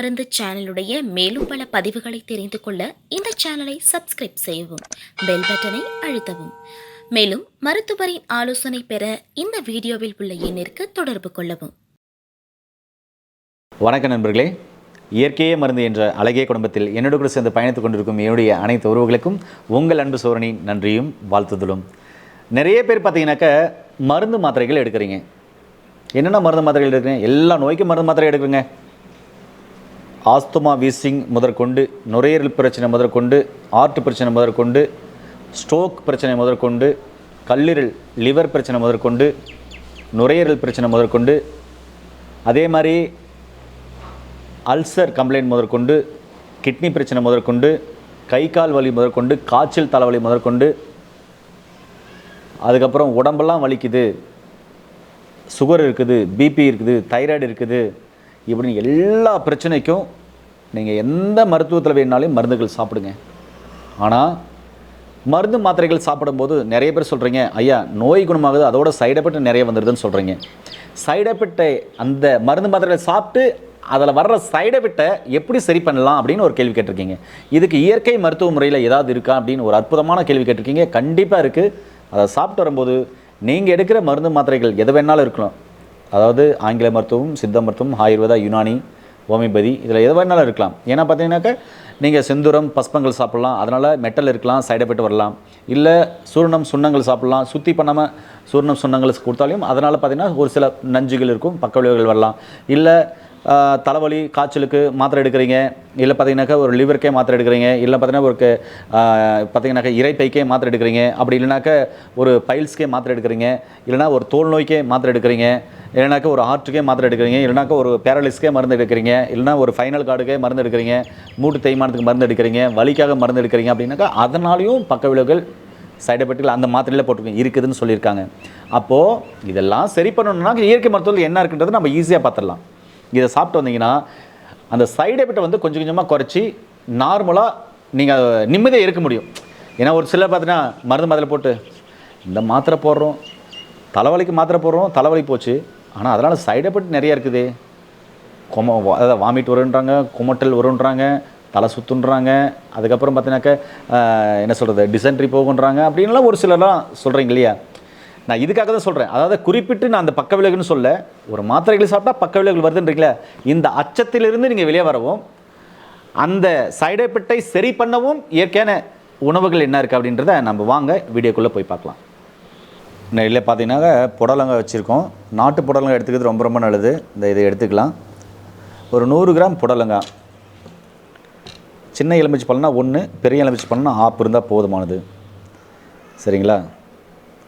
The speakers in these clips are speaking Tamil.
மருந்து சேனலுடைய மேலும் பல பதிவுகளை தெரிந்து கொள்ள இந்த சேனலை சப்ஸ்கிரைப் செய்யவும் பெல் பட்டனை அழுத்தவும். மேலும் மருத்துவரின் ஆலோசனை பெற இந்த வீடியோவில் உள்ள எண்ணிற்கு தொடர்பு கொள்ளவும். வணக்கம் நண்பர்களே. இயற்கையே மருந்து என்ற அழகிய குடும்பத்தில் என்னோடு கூட சேர்ந்து பயணித்துக் கொண்டிருக்கும் என்னுடைய அனைத்து உறவுகளுக்கும் உங்கள் அன்பு சோரணி நன்றியும் வாழ்த்துதலும். நிறைய பேர் பார்த்தீங்கன்னாக்க மருந்து மாத்திரைகள் எடுக்கிறீங்க. என்னென்ன மருந்து மாத்திரைகள் எடுக்கிறீங்க? எல்லா நோய்க்கும் மருந்து மாத்திரை எடுக்கிறீங்க. ஆஸ்துமா வீசிங் முதற்கொண்டு நுரையீரல் பிரச்சனை முதற்கொண்டு ஆர்ட் பிரச்சனை முதற்கொண்டு ஸ்ட்ரோக் பிரச்சனை முதற்கொண்டு கல்லீரல் லிவர் பிரச்சனை முதற்கொண்டு நுரையீரல் பிரச்சனை முதற்கொண்டு அதே மாதிரி அல்சர் கம்ப்ளைண்ட் முதற்கொண்டு கிட்னி பிரச்சனை முதற்கொண்டு கை கால் வலி முதற்கொண்டு காய்ச்சல் தலைவலி முதற்கொண்டு அதுக்கப்புறம் உடம்பெல்லாம் வலிக்குது சுகர் இருக்குது பிபி இருக்குது தைராய்டு இருக்குது இப்படின்னு எல்லா பிரச்சனைக்கும் நீங்கள் எந்த மருத்துவத்தில் வேணாலும் மருந்துகள் சாப்பிடுங்க. ஆனால் மருந்து மாத்திரைகள் சாப்பிடும்போது நிறைய பேர் சொல்கிறீங்க ஐயா நோய் குணமாகுது அதோட சைடு எஃபெக்ட் நிறைய வந்துடுதுன்னு சொல்கிறீங்க சைடு எஃபெக்டை அந்த மருந்து மாத்திரைகளை சாப்பிட்டு அதில் வர்ற சைடு எஃபெக்டை எப்படி சரி பண்ணலாம் அப்படின்னு ஒரு கேள்வி கேட்டிருக்கீங்க. இதுக்கு இயற்கை மருத்துவ முறையில் ஏதாவது இருக்கா அப்படின்னு ஒரு அற்புதமான கேள்வி கேட்டிருக்கீங்க. கண்டிப்பாக இருக்குது அதை சாப்பிட்டு வரும்போது நீங்கள் எடுக்கிற மருந்து மாத்திரைகள் எது வேணாலும் இருக்கணும் அதாவது ஆங்கில மருத்துவம் சித்த மருத்துவம் ஆயுர்வேதா யுனானி ஹோமியோபதி இதில் எது வேணாலும் இருக்கலாம். ஏன்னா பார்த்தீங்கன்னாக்கா நீங்கள் செந்துரம் பஸ்பங்கள் சாப்பிட்லாம். அதனால் மெட்டல் இருக்கலாம் சைடு எஃபெக்ட் வரலாம். இல்லை சூர்ணம் சுண்ணங்கள் சாப்பிட்லாம். சுற்றி பண்ணாமல் சூர்ணம் சுண்ணங்கள் கொடுத்தாலையும் அதனால் பார்த்தீங்கன்னா ஒரு சில நஞ்சுகள் இருக்கும் பக்க விளைவுகள் வரலாம். இல்லை தலைவலி காய்ச்சலுக்கு மாத்திரை எடுக்கிறீங்க. இல்லை பார்த்தீங்கன்னாக்கா ஒரு லிவருக்கே மாத்திரை எடுக்கிறீங்க. இல்லை பார்த்தீங்கன்னா ஒரு பார்த்தீங்கன்னாக்கா இறைப்பைக்கே மாத்திரை எடுக்கிறீங்க. அப்படி இல்லைனாக்கா ஒரு பைல்ஸ்க்கே மாத்திரை எடுக்கிறீங்க. இல்லைனா ஒரு தோல் நோய்க்கே மாத்திரை எடுக்கிறீங்க. இல்லைனாக்கா ஒரு ஹார்ட்டுக்கே மாத்திரை எடுக்கிறீங்க இல்லைனாக்கா ஒரு பேரலிஸ்க்கே மருந்து எடுக்கிறீங்க இல்லைனா ஒரு ஃபைனல் கார்டுக்கே மருந்து எடுக்கிறீங்க மூட்டு தேய்மானத்துக்கு மருந்து எடுக்கிறீங்க வலிக்காக மருந்து எடுக்கிறீங்க அப்படின்னாக்கா அதனாலையும் பக்க விளைவுகள் சைடு எஃபெக்ட்கள் அந்த மாத்திரையில் போட்டுருக்கோங்க இருக்குதுன்னு சொல்லியிருக்காங்க. அப்போது இதெல்லாம் சரி பண்ணணும்னா இயற்கை மருத்துவத்தில் என்ன இருக்குன்றது நம்ம ஈஸியாக பார்த்துடலாம். இதை சாப்பிட்டு வந்தீங்கன்னா அந்த சைடு எஃபெக்ட்டை வந்து கொஞ்சம் கொஞ்சமாக குறைச்சி நார்மலாக நீங்கள் நிம்மதியாக இருக்க முடியும். ஏன்னா ஒரு சிலர் பார்த்தீங்கன்னா மருந்து மாத்திரை போட்டு இந்த மாத்திரை போடுறோம் தலைவலிக்கு மாத்திரை போடுறோம் தலைவலி போச்சு ஆனால் அதனால் சைடு எஃபெக்ட் நிறையா இருக்குது. கொம அதாவது வாமிட் வருன்றாங்க குமட்டல் வருன்றாங்க தலை சுத்துன்றாங்க அதுக்கப்புறம் பார்த்தீங்கன்னாக்க என்ன சொல்கிறது டிசென்ட்ரி போகுன்றாங்க அப்படின்லாம் ஒரு சிலர்லாம் சொல்கிறீங்க இல்லையா? நான் இதுக்காக தான் சொல்கிறேன் அதாவது குறிப்பிட்டு நான் அந்த பக்க விளைவுன்னு சொல்ல ஒரு மாத்திரைகள் சாப்பிட்டா பக்க விளைவுகள் வருதுன்றீங்களே இந்த அச்சத்திலிருந்து நீங்கள் வெளியே வரவும் அந்த சைடு எஃபெக்டை சரி பண்ணவும் இயற்கையான உணவுகள் என்ன இருக்குது அப்படின்றத நம்ம வாங்க வீடியோக்குள்ளே போய் பார்க்கலாம். இல்லை பார்த்தீங்கன்னா புடலங்காய் வச்சுருக்கோம். நாட்டு புடலங்காய் எடுத்துக்கிறது ரொம்ப ரொம்ப நல்லது. இந்த இதை எடுத்துக்கலாம். ஒரு நூறு கிராம் புடலங்காய். சின்ன எலுமிச்சு பழம்னா ஒன்று பெரிய எலுமிச்சு பழம்னா ஆப்பு இருந்தால் போதுமானது. சரிங்களா?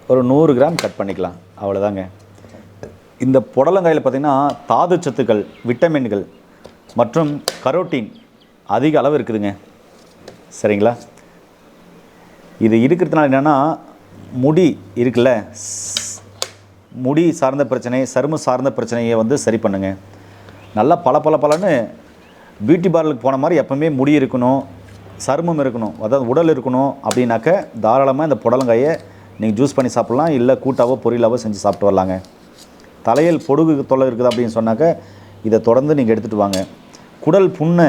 ஒரு நூறு கிராம் கட் பண்ணிக்கலாம். அவ்வளோதாங்க இந்த புடலங்காயில் பார்த்திங்கன்னா தாது சத்துக்கள் விட்டமின்கள் மற்றும் கரோட்டின் அதிக அளவு இருக்குதுங்க. சரிங்களா? இது இருக்கிறதுனால என்னென்னா முடி இருக்குல்ல முடி சார்ந்த பிரச்சனை சரும சார்ந்த பிரச்சனையை வந்து சரி பண்ணுங்க. நல்லா பல பல பலன்னு பியூட்டி பார்லருக்கு போன மாதிரி எப்பவுமே முடி இருக்கணும் சருமம் இருக்கணும் அதாவது உடல் இருக்கணும் அப்படின்னாக்க தாராளமாக இந்த புடலங்காயை நீங்கள் ஜூஸ் பண்ணி சாப்பிட்லாம் இல்லை கூட்டாவோ பொரியலாவோ செஞ்சு சாப்பிட்டு வரலாங்க. தலையில் பொடுகு தொல்லை இருக்குது அப்படின்னு சொன்னாக்க இதை தொடர்ந்து நீங்கள் எடுத்துகிட்டு வாங்க. குடல் புண்ணை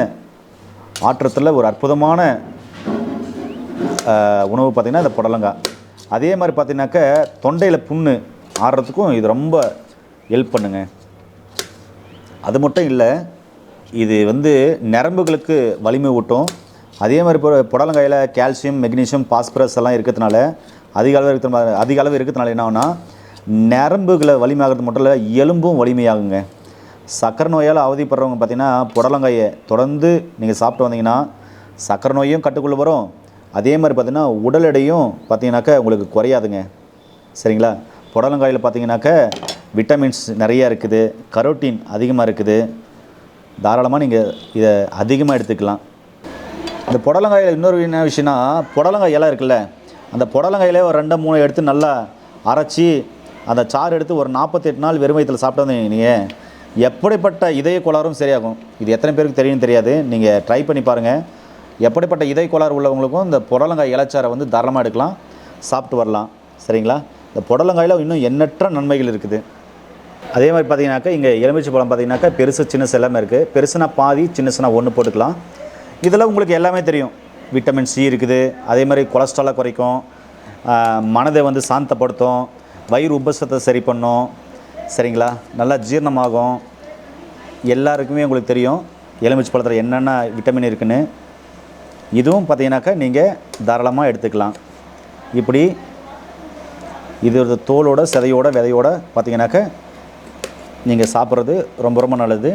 ஆற்றத்தில் ஒரு அற்புதமான உணவு பார்த்திங்கன்னா இந்த புடலங்காய். அதே மாதிரி பார்த்தீங்கன்னாக்க தொண்டையில் புண்ணு ஆடுறதுக்கும் இது ரொம்ப ஹெல்ப் பண்ணுங்க. அது மட்டும் இல்லை இது வந்து நரம்புகளுக்கு வலிமை ஊட்டும். அதே மாதிரி இப்போ புடலங்காயில் கால்சியம் மெக்னீஷியம் பாஸ்பரஸ் எல்லாம் இருக்கிறதுனால அதிக அளவு இருக்கிற அதிக அளவு இருக்கிறதுனால என்ன ஆகும்னா நரம்புகளை வலிமையாகிறது மட்டும் இல்லை எலும்பும் வலிமையாகுங்க. சக்கரை நோயால் அவதிப்படுறவங்க பார்த்தீங்கன்னா புடலங்காயை தொடர்ந்து நீங்கள் சாப்பிட்டு வந்தீங்கன்னா சக்கரை நோயும் கட்டுக்குள்ளே வரும். அதே மாதிரி பார்த்திங்கன்னா உடல் எடையும் பார்த்திங்கனாக்கா உங்களுக்கு குறையாதுங்க. சரிங்களா? புடலங்காயில் பார்த்தீங்கன்னாக்கா விட்டமின்ஸ் நிறையா இருக்குது கரோட்டின் அதிகமாக இருக்குது. தாராளமாக நீங்கள் இதை அதிகமாக எடுத்துக்கலாம். இந்த புடலங்காயில் இன்னொரு என்ன விஷயம்னா புடலங்காய் இலை இருக்குல்ல அந்த புடலங்காயிலே ஒரு ரெண்டு மூணு எடுத்து நல்லா அரைச்சி அந்த சாறு எடுத்து ஒரு நாற்பத்தெட்டு நாள் வெறும் வயிற்றில் சாப்பிட்டு வந்தீங்க நீங்கள் எப்படிப்பட்ட இதய கோளாறும் சரியாகும். இது எத்தனை பேருக்கு தெரியும் தெரியாது. நீங்கள் ட்ரை பண்ணி பாருங்கள் எப்படிப்பட்ட இதய கோளாறு உள்ளவங்களுக்கும் இந்த புடலங்காய் இலச்சாரை வந்து தாராளமாக எடுக்கலாம். சாப்பிட்டு வரலாம். சரிங்களா? இந்த புடலங்காயில் இன்னும் எண்ணற்ற நன்மைகள் இருக்குது. அதே மாதிரி பார்த்தீங்கன்னாக்கா இங்கே எலுமிச்சை பழம் பார்த்தீங்கன்னாக்கா பெருசு சின்னசு எல்லாமே இருக்குது பெருசுனா பாதி சின்னசுனா ஒன்று போட்டுக்கலாம். இதில் உங்களுக்கு எல்லாமே தெரியும். விட்டமின் சி இருக்குது. அதே மாதிரி கொலஸ்ட்ராலை குறைக்கும். மனதை வந்து சாந்தப்படுத்தும். வயிறு உபசத்தை சரி பண்ணும். சரிங்களா? நல்லா ஜீரணமாகும். எல்லாருக்குமே உங்களுக்கு தெரியும். எலுமிச்சை பழத்தில் என்னென்ன விட்டமின் இருக்குன்னு. இதுவும் பார்த்தீங்கன்னாக்கா நீங்கள் தாராளமாக எடுத்துக்கலாம். இப்படி இது ஒரு தோலோட சதையோட விதையோட பார்த்தீங்கன்னாக்கா நீங்கள் சாப்பிட்றது ரொம்ப ரொம்ப நல்லது.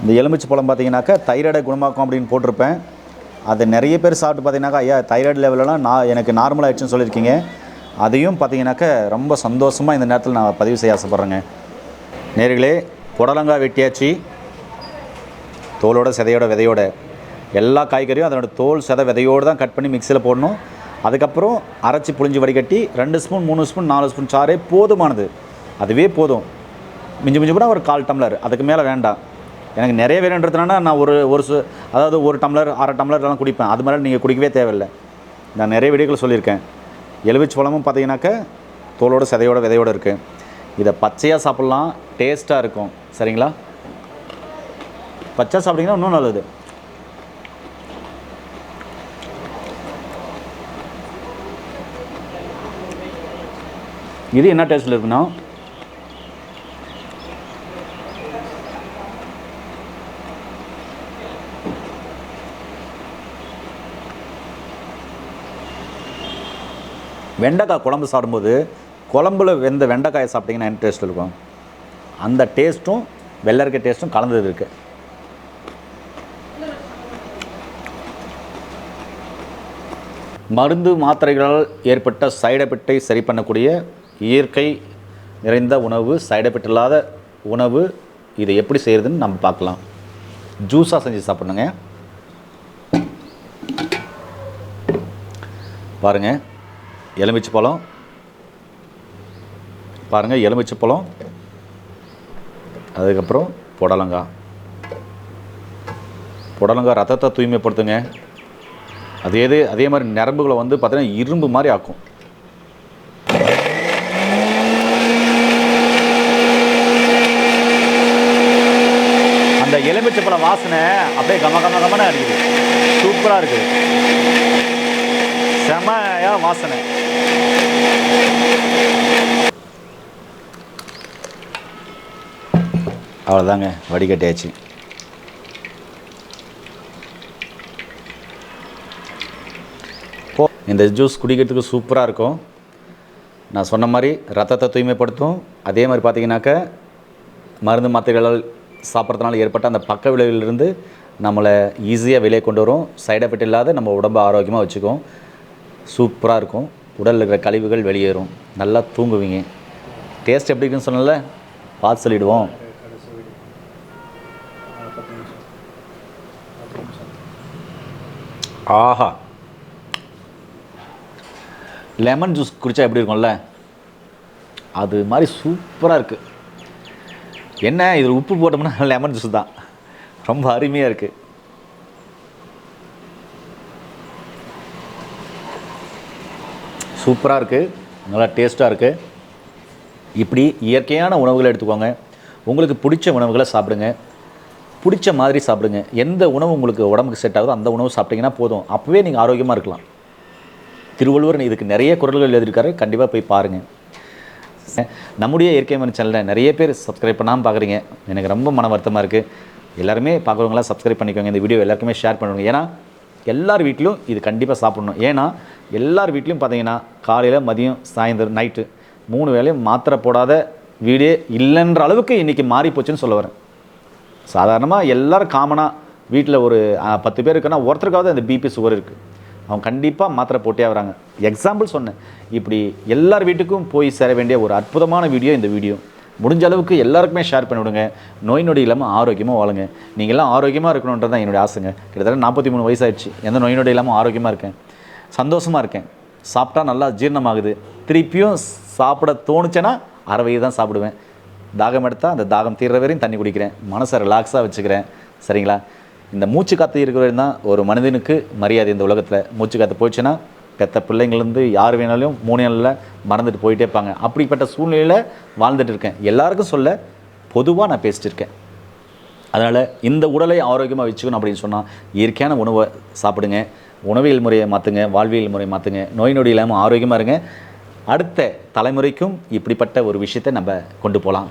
இந்த எலுமிச்சை பழம் பார்த்தீங்கன்னாக்கா தைராய்டை குணமாக்கும் அப்படின்னு போட்டிருப்பேன். அதை நிறைய பேர் சாப்பிட்டு பார்த்தீங்கன்னாக்கா ஐயா தைராய்டு லெவலெலாம் நான் எனக்கு நார்மல் ஆகிடுச்சுன்னு சொல்லியிருக்கீங்க. அதையும் பார்த்தீங்கன்னாக்கா ரொம்ப சந்தோஷமாக இந்த நேரத்தில் நான் பதிவு செய்ய ஆசைப்பட்றேங்க. நேர்களே புடலங்காய் வெட்டியாச்சு. தோலோட சிதையோட விதையோட எல்லா காய்கறியும் அதனோட தோல் சதை விதையோடு தான் கட் பண்ணி மிக்சியில் போடணும். அதுக்கப்புறம் அரைச்சி புளிஞ்சு வடிகட்டி ரெண்டு ஸ்பூன் மூணு ஸ்பூன் நாலு ஸ்பூன் சாரே போதுமானது. அதுவே போதும். மிஞ்சி மிஞ்சி கூட ஒரு கால் டம்ளர் அதுக்கு மேலே வேண்டாம். எனக்கு நிறைய வேணுன்றதுனால நான் ஒரு ஒரு சு அதாவது ஒரு டம்ளர் அரை டம்ளர்லாம் குடிப்பேன். அது மாதிரி நீங்கள் குடிக்கவே தேவையில்லை. நான் நிறைய வீடியோக்கள் சொல்லியிருக்கேன். எலுமிச்சை பழமும் பார்த்தீங்கன்னாக்கா தோலோட சதையோட விதையோட இருக்குது இதை பச்சையாக சாப்பிட்லாம். டேஸ்ட்டாக இருக்கும். சரிங்களா? பச்சை சாப்பிட்டீங்கன்னா இன்னும் நல்லது. இது என்ன டேஸ்ட்டில் இருக்குன்னா? வெண்டைக்காய் குழம்பு சாப்பிடும்போது குழம்புல வெந்த வெண்டைக்காயை சாப்பிட்டீங்கன்னா என்ன டேஸ்ட் இருக்கும்? அந்த டேஸ்ட்டும் வெள்ளரிக்கை டேஸ்ட்டும் கலந்தது இருக்குது மருந்து மாத்திரைகளால் ஏற்பட்ட சைடு எஃபெக்டை சரி பண்ணக்கூடிய இயற்கை நிறைந்த உணவு சைடு எஃபெக்ட் இல்லாத உணவு இதை எப்படி செய்கிறதுன்னு நம்ம பார்க்கலாம். ஜூஸாக செஞ்சு சாப்பிட்ணுங்க பாருங்கள் எலுமிச்சை பழம். பாருங்கள் எலுமிச்சை பழம். அதுக்கப்புறம் புடலங்காய் புடலங்காய் ரத்தத்தை தூய்மைப்படுத்துங்க. அதே இது அதே மாதிரி நரம்புகளை வந்து பார்த்தீங்கன்னா இரும்பு மாதிரி ஆக்கும். அந்த எலுமிச்சப்பழ வாசனை அப்படியே கம கம கமன இருக்குது சூப்பராக இருக்குது. செமையா வாசனை. அவ்வளோதாங்க வடிகட்டியாச்சு. இந்த ஜூஸ் குடிக்கிறதுக்கு சூப்பராக இருக்கும். நான் சொன்ன மாதிரி ரத்தத்தை தூய்மைப்படுத்தும். அதே மாதிரி பார்த்தீங்கன்னாக்க மருந்து மாத்திரைகளால் சாப்பிட்றதுனால ஏற்பட்ட அந்த பக்க விளைவிலிருந்து நம்மளை ஈஸியாக வெளியே கொண்டு வரும். சைட் எஃபெக்ட் இல்லாத நம்ம உடம்பை ஆரோக்கியமாக வச்சுக்கும். சூப்பராக இருக்கும். உடலில் இருக்கிற கழிவுகள் வெளியேறும். நல்லா தூங்குவீங்க. டேஸ்ட் எப்படி இருக்குன்னு சொன்னல பார்த்து சொல்லிடுவோம். ஆஹா. லெமன் ஜூஸ் குடித்தா எப்படி இருக்கும்ல? அது மாதிரி சூப்பராக இருக்குது என்ன இதில் உப்பு போட்டோம்னா லெமன் ஜூஸ் தான். ரொம்ப அருமையாக இருக்குது சூப்பராக இருக்குது நல்லா டேஸ்ட்டாக இருக்குது இப்படி இயற்கையான உணவுகளை எடுத்துக்கோங்க. உங்களுக்கு பிடிச்ச உணவுகளை சாப்பிடுங்க. பிடிச்ச மாதிரி சாப்பிடுங்க. எந்த உணவு உங்களுக்கு உடம்புக்கு செட் ஆகுதோ அந்த உணவு சாப்பிட்டிங்கன்னா போதும். அப்போவே நீங்கள் ஆரோக்கியமாக இருக்கலாம். திருவள்ளுவர் இதுக்கு நிறைய குரல்கள் எழுதியிருக்காரு. கண்டிப்பாக போய் பாருங்கள் நம்முடைய இயற்கை மன சேனலில் நிறைய பேர் சப்ஸ்கிரைப் பண்ணாமல் பார்க்குறீங்க எனக்கு ரொம்ப மன வருத்தமாக இருக்குது எல்லாருமே பார்க்குறவங்களாம் சப்ஸ்கிரைப் பண்ணிக்கோங்க. இந்த வீடியோ எல்லாருக்குமே ஷேர் பண்ணுவோங்க ஏன்னா எல்லார் வீட்லையும் இது கண்டிப்பாக சாப்பிடணும். ஏன்னா எல்லார் வீட்லையும் பார்த்தீங்கன்னா காலையில் மதியம் சாயந்தரம் நைட்டு மூணு வேளையும் மாத்திரை போடாத வீடே இல்லைன்ற அளவுக்கு இன்றைக்கி மாறி போச்சுன்னு சொல்ல வரேன். சாதாரணமாக எல்லோரும் காமனாக வீட்டில் ஒரு பத்து பேர் இருக்குன்னா ஒருத்தருக்காவது அந்த பிபி சுகர் இருக்குது அவங்க கண்டிப்பாக மாத்திரை போட்டே வராங்க. எக்ஸாம்பிள் சொன்னேன். இப்படி எல்லார் வீட்டுக்கும் போய் சேர வேண்டிய ஒரு அற்புதமான வீடியோ இந்த வீடியோ முடிஞ்ச அளவுக்கு எல்லாருக்குமே ஷேர் பண்ணிவிடுங்க. நோய் நொடி இல்லாமல் ஆரோக்கியமாக வாழுங்க. நீங்கள்லாம் ஆரோக்கியமாக இருக்கணுன்றது தான் என்னுடைய ஆசைங்க. கிட்டத்தட்ட நாற்பத்தி மூணு வயசாயிடுச்சு. எந்த நோய் நொடி இல்லாமல் ஆரோக்கியமாக இருக்கேன். சந்தோஷமாக இருக்கேன். சாப்பிட்டா நல்லா ஜீரணமாகுது. திருப்பியும் சாப்பிட தோணுச்சேன்னா அரை வயது தான் சாப்பிடுவேன். தாகம் எடுத்தால் அந்த தாகம் தீர்ற வரையும் தண்ணி குடிக்கிறேன். மனசை ரிலாக்ஸாக வச்சுக்கிறேன். சரிங்களா? இந்த மூச்சு காற்று இருக்கிற தான் ஒரு மனிதனுக்கு மரியாதை இந்த உலகத்தில் மூச்சு காற்று போயிடுச்சுன்னா பெத்த பிள்ளைங்கள்லேருந்து யார் வேணாலும் மூணு நாளில் மறந்துட்டு போயிட்டே இருப்பாங்க. அப்படிப்பட்ட சூழ்நிலையில் வாழ்ந்துட்டு இருக்கேன். எல்லாருக்கும் சொல்ல பொதுவாக நான் பேசிட்டு இருக்கேன். அதனால் இந்த உடலை ஆரோக்கியமாக வச்சுக்கணும் அப்படின்னு சொன்னால் இயற்கையான உணவை சாப்பிடுங்க. உணவியல் முறையை மாற்றுங்க வாழ்வியல் முறையை மாற்றுங்க நோய் நொடி இல்லாமல் ஆரோக்கியமாக இருங்க. அடுத்த தலைமுறைக்கும் இப்படிப்பட்ட ஒரு விஷயத்தை நம்ம கொண்டு போகலாம்.